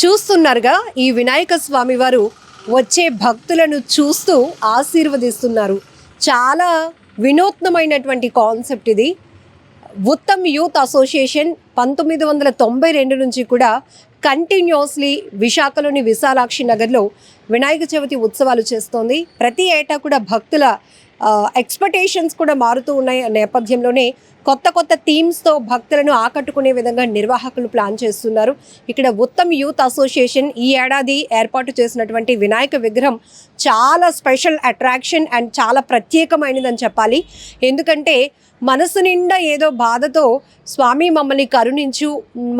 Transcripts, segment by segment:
చూస్తున్నారుగా ఈ వినాయక స్వామి వారు వచ్చే భక్తులను చూస్తూ ఆశీర్వదిస్తున్నారు. చాలా వినూత్నమైనటువంటి కాన్సెప్ట్ ఇది. ఉత్తమ్ యూత్ అసోసియేషన్ పంతొమ్మిది వందల తొంభై రెండు నుంచి కూడా కంటిన్యూస్లీ విశాఖలోని విశాలాక్షి నగర్లో వినాయక చవితి ఉత్సవాలు చేస్తోంది. ప్రతి ఏటా కూడా భక్తుల ఎక్స్పెక్టేషన్స్ కూడా మారుతూ ఉన్నాయి. ఆ నేపథ్యంలోనే కొత్త కొత్త థీమ్స్తో భక్తులను ఆకట్టుకునే విధంగా నిర్వాహకులు ప్లాన్ చేస్తున్నారు. ఇక్కడ ఉత్తమ్ యూత్ అసోసియేషన్ ఈ ఏడాది ఏర్పాటు చేసినటువంటి వినాయక విగ్రహం చాలా స్పెషల్ అట్రాక్షన్ అండ్ చాలా ప్రత్యేకమైనదని చెప్పాలి. ఎందుకంటే మనసు నిండా ఏదో బాధతో స్వామి మమ్మల్ని కరుణించు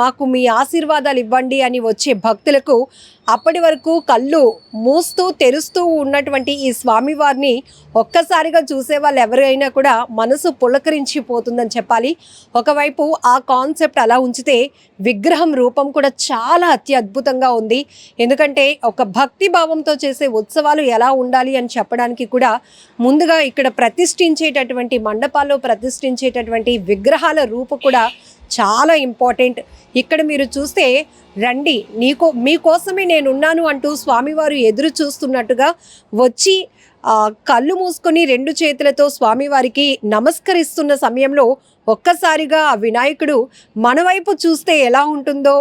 మాకు మీ ఆశీర్వాదాలు ఇవ్వండి అని వచ్చే భక్తులకు అప్పటి వరకు కళ్ళు మూస్తూ తెరుస్తూ ఉన్నటువంటి ఈ స్వామివారిని ఒక్కసారిగా చూసే వాళ్ళు ఎవరైనా కూడా మనసు పులకరించిపోతుందని చెప్పాలి. ఒకవైపు ఆ కాన్సెప్ట్ అలా ఉంచితే విగ్రహం రూపం కూడా చాలా అత్యద్భుతంగా ఉంది. ఎందుకంటే ఒక భక్తి భావంతో చేసే ఉత్సవాలు ఎలా ఉండాలి అని చెప్పడానికి కూడా ముందుగా ఇక్కడ ప్రతిష్ఠించేటటువంటి మండపాల్లో ప్రతిష్ఠించేటటువంటి విగ్రహాల రూపు కూడా చాలా ఇంపార్టెంట్. ఇక్కడ మీరు చూస్తే రండి నీకో మీకోసమే నేనున్నాను అంటూ స్వామివారు ఎదురు చూస్తున్నట్టుగా వచ్చి కళ్ళు మూసుకొని రెండు చేతులతో స్వామివారికి నమస్కరిస్తున్న సమయంలో ఒక్కసారిగా ఆ వినాయకుడు మన వైపు చూస్తే ఎలా ఉంటుందో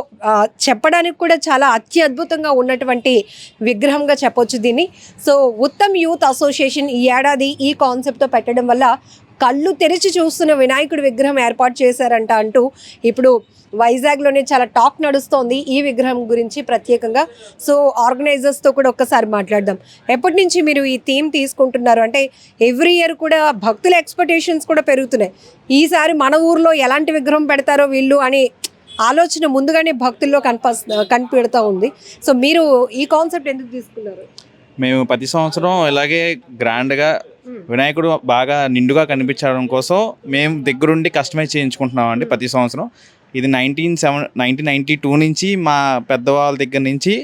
చెప్పడానికి కూడా చాలా అత్యద్భుతంగా ఉన్నటువంటి విగ్రహంగా చెప్పొచ్చు దీన్ని. సో ఉత్తమ్ యూత్ అసోసియేషన్ ఈ ఏడాది ఈ కాన్సెప్ట్తో పెట్టడం వల్ల కళ్ళు తెరిచి చూస్తున్న వినాయకుడి విగ్రహం ఏర్పాటు చేశారంట అంటూ ఇప్పుడు వైజాగ్లోనే చాలా టాక్ నడుస్తోంది ఈ విగ్రహం గురించి ప్రత్యేకంగా. సో ఆర్గనైజర్స్తో కూడా ఒక్కసారి మాట్లాడదాం. ఎప్పటి నుంచి మీరు ఈ థీమ్ తీసుకుంటున్నారు? అంటే ఎవ్రీ ఇయర్ కూడా భక్తుల ఎక్స్పెక్టేషన్స్ కూడా పెరుగుతున్నాయి. ఈసారి మన ఊర్లో ఎలాంటి విగ్రహం పెడతారో వీళ్ళు అని ఆలోచన ముందుగానే భక్తుల్లో కనిప కనిపెడుతూ ఉంది. సో మీరు ఈ కాన్సెప్ట్ ఎందుకు తీసుకున్నారు? మేము ప్రతి సంవత్సరం ఇలాగే గ్రాండ్గా వినాయకుడు బాగా నిండుగా కనిపించడం కోసం మేము దగ్గరుండి కస్టమైజ్ చేయించుకుంటున్నాం అండి ప్రతి సంవత్సరం. ఇది nineteen seven nineteen ninety two నుంచి మా పెద్దవాళ్ళ దగ్గర నుంచి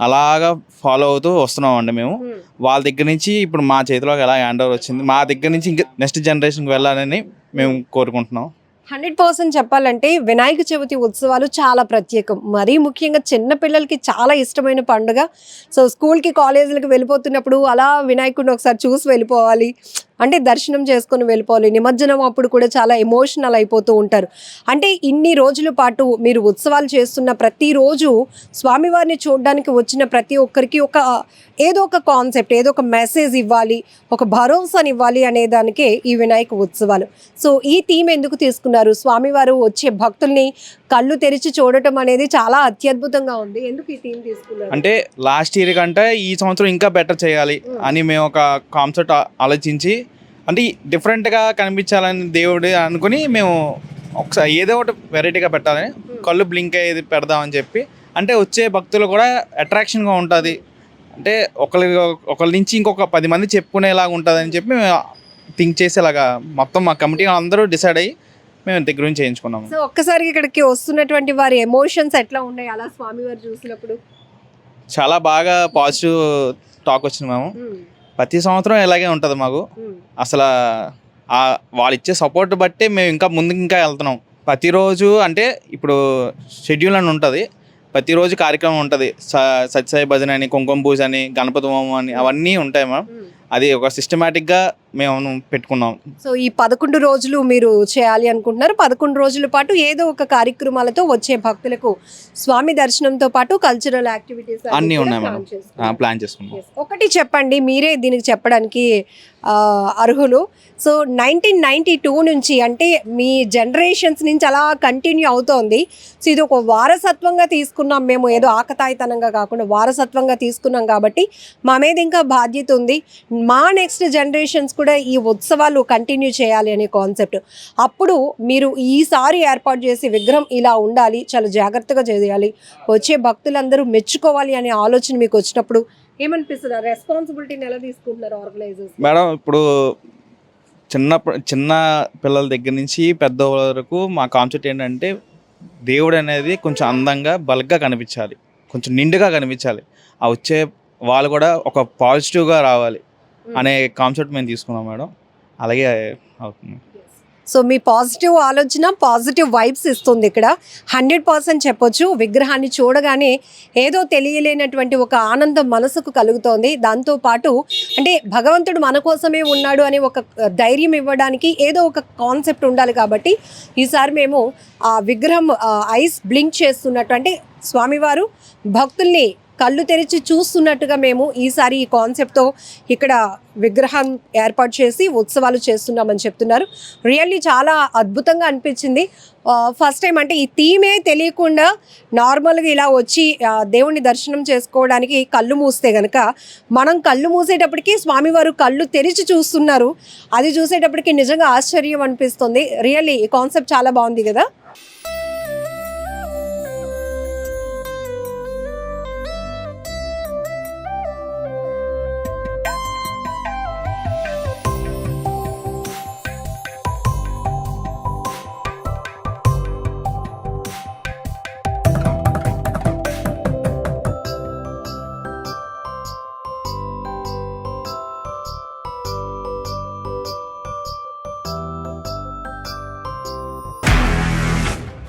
అలాగా ఫాలో అవుతూ వస్తున్నాం అండి మేము. వాళ్ళ దగ్గర నుంచి ఇప్పుడు మా చేతిలోకి ఎలా హ్యాండ్ ఓవర్ వచ్చింది మా దగ్గర నుంచి ఇంకా నెక్స్ట్ జనరేషన్కి వెళ్ళాలని మేము కోరుకుంటున్నాం. హండ్రెడ్ పర్సెంట్ చెప్పాలంటే వినాయక చవితి ఉత్సవాలు చాలా ప్రత్యేకం. మరీ ముఖ్యంగా చిన్న పిల్లలకి చాలా ఇష్టమైన పండుగ. సో స్కూల్కి కాలేజీలకు వెళ్ళిపోతున్నప్పుడు అలా వినాయకుడిని ఒకసారి చూసి వెళ్ళిపోవాలి. అంటే దర్శనం చేసుకొని వెళ్ళిపోవాలి. నిమజ్జనం అప్పుడు కూడా చాలా ఎమోషనల్ అయిపోతూ ఉంటారు. అంటే ఇన్ని రోజుల పాటు మీరు ఉత్సవాలు చేస్తున్న ప్రతిరోజు స్వామివారిని చూడడానికి వచ్చిన ప్రతి ఒక్కరికి ఒక ఏదో ఒక కాన్సెప్ట్ ఏదో ఒక మెసేజ్ ఇవ్వాలి. ఒక భరోసాని ఇవ్వాలి అనే దానికే ఈ వినాయక ఉత్సవాలు. సో ఈ థీమ్ ఎందుకు తీసుకున్నారు? స్వామివారు వచ్చే భక్తుల్ని కళ్ళు తెరిచి చూడటం అనేది చాలా అత్యద్భుతంగా ఉంది. ఎందుకు ఈ థీమ్ తీసుకున్నారు? అంటే లాస్ట్ ఇయర్ కంటే ఈ సంవత్సరం ఇంకా బెటర్ చేయాలి అని మేము ఒక కాన్సెప్ట్ ఆలోచించి అంటే డిఫరెంట్గా కనిపించాలని దేవుడు అనుకుని మేము ఒకసారి ఏదో ఒకటి వెరైటీగా పెట్టాలని కళ్ళు బ్లింక్ అయ్యేది పెడదామని చెప్పి. అంటే వచ్చే భక్తులు కూడా అట్రాక్షన్గా ఉంటుంది. అంటే ఒకరి ఒకరి నుంచి ఇంకొక పది మంది చెప్పుకునేలాగా ఉంటుందని చెప్పి మేము థింక్ చేసేలాగా మొత్తం మా కమిటీ అందరూ డిసైడ్ అయ్యి మేము దగ్గర నుంచి చేయించుకున్నాము. సో ఒక్కసారి ఇక్కడికి వస్తున్నటువంటి వారి ఎమోషన్స్ ఎట్లా ఉన్నాయి అలా స్వామివారు చూసినప్పుడు? చాలా బాగా పాజిటివ్ టాక్ వచ్చింది మేము. ప్రతి సంవత్సరం ఇలాగే ఉంటుంది మాకు. అసలు ఆ వాళ్ళు ఇచ్చే సపోర్ట్ బట్టి మేము ఇంకా ముందుకు ఇంకా వెళ్తున్నాం. ప్రతిరోజు అంటే ఇప్పుడు షెడ్యూల్ అని ఉంటుంది. ప్రతిరోజు కార్యక్రమం ఉంటుంది. స సత్యసాయి భజన అని కుంకుమ పూజ అని గణపతి హోమం అని అవన్నీ ఉంటాయి మ్యామ్. అది ఒక సిస్టమేటిక్గా మేము పెట్టుకున్నాం. సో ఈ పదకొండు రోజులు మీరు చేయాలి అనుకుంటున్నారు. పదకొండు రోజుల పాటు ఏదో ఒక కార్యక్రమాలతో వచ్చే భక్తులకు స్వామి దర్శనంతో పాటు కల్చరల్ యాక్టివిటీస్ అన్నీ ఉన్నాయి మేడం. ప్లాన్ చేసుకున్నాం. ఒకటి చెప్పండి మీరే దీనికి చెప్పడానికి అర్హులు. సో నైన్టీన్ నైన్టీ టూ నుంచి అంటే మీ జనరేషన్స్ నుంచి అలా కంటిన్యూ అవుతోంది. సో ఇది ఒక వారసత్వంగా తీసుకున్నాం మేము ఏదో ఆకతాయితనంగా కాకుండా వారసత్వంగా తీసుకున్నాం కాబట్టి మా మీద ఇంకా బాధ్యత ఉంది. మా నెక్స్ట్ జనరేషన్స్ కూడా ఈ ఉత్సవాలు కంటిన్యూ చేయాలి అనే కాన్సెప్ట్ అప్పుడు మీరు ఈసారి ఏర్పాటు చేసి విగ్రహం ఇలా ఉండాలి చాలా జాగ్రత్తగా చేయాలి వచ్చే భక్తులందరూ మెచ్చుకోవాలి అనే ఆలోచన మీకు వచ్చినప్పుడు ఏమనిపిస్తుంది? రెస్పాన్సిబిలిటీని ఎలా తీసుకుంటున్నారు ఆర్గనైజర్స్ మేడం ఇప్పుడు చిన్న చిన్న పిల్లల దగ్గర నుంచి పెద్ద వరకు మా కాన్సెప్ట్ ఏంటంటే దేవుడు అనేది కొంచెం అందంగా బల్క్గా కనిపించాలి. కొంచెం నిండుగా కనిపించాలి. ఆ వచ్చే వాళ్ళు కూడా ఒక పాజిటివ్గా రావాలి. అనే కాన్సెప్ట్ మేము తీసుకున్నాం మేడం. అలాగే అవుతుంది. సో మీ పాజిటివ్ ఆలోచన పాజిటివ్ వైబ్స్ ఇస్తుంది ఇక్కడ. హండ్రెడ్ పర్సెంట్ చెప్పొచ్చు. విగ్రహాన్ని చూడగానే ఏదో తెలియలేనటువంటి ఒక ఆనందం మనసుకు కలుగుతోంది. దాంతో పాటు అంటే భగవంతుడు మన కోసమే ఉన్నాడు అనే ఒక ధైర్యం ఇవ్వడానికి ఏదో ఒక కాన్సెప్ట్ ఉండాలి కాబట్టి ఈసారి మేము ఆ విగ్రహం ఐస్ బ్లింక్ చేస్తున్నట్టు అంటే స్వామివారు భక్తుల్ని కళ్ళు తెరిచి చూస్తున్నట్టుగా మేము ఈసారి ఈ కాన్సెప్ట్తో ఇక్కడ విగ్రహం ఏర్పాటు చేసి ఉత్సవాలు చేస్తున్నామని చెప్తున్నారు. రియల్లీ చాలా అద్భుతంగా అనిపించింది. ఫస్ట్ టైం అంటే ఈ థీమే తెలియకుండా నార్మల్గా ఇలా వచ్చి దేవుణ్ణి దర్శనం చేసుకోవడానికి కళ్ళు మూస్తే కనుక మనం కళ్ళు మూసేటప్పటికి స్వామివారు కళ్ళు తెరిచి చూస్తున్నారు. అది చూసేటప్పటికి నిజంగా ఆశ్చర్యం అనిపిస్తుంది. రియల్లీ ఈ కాన్సెప్ట్ చాలా బాగుంది కదా.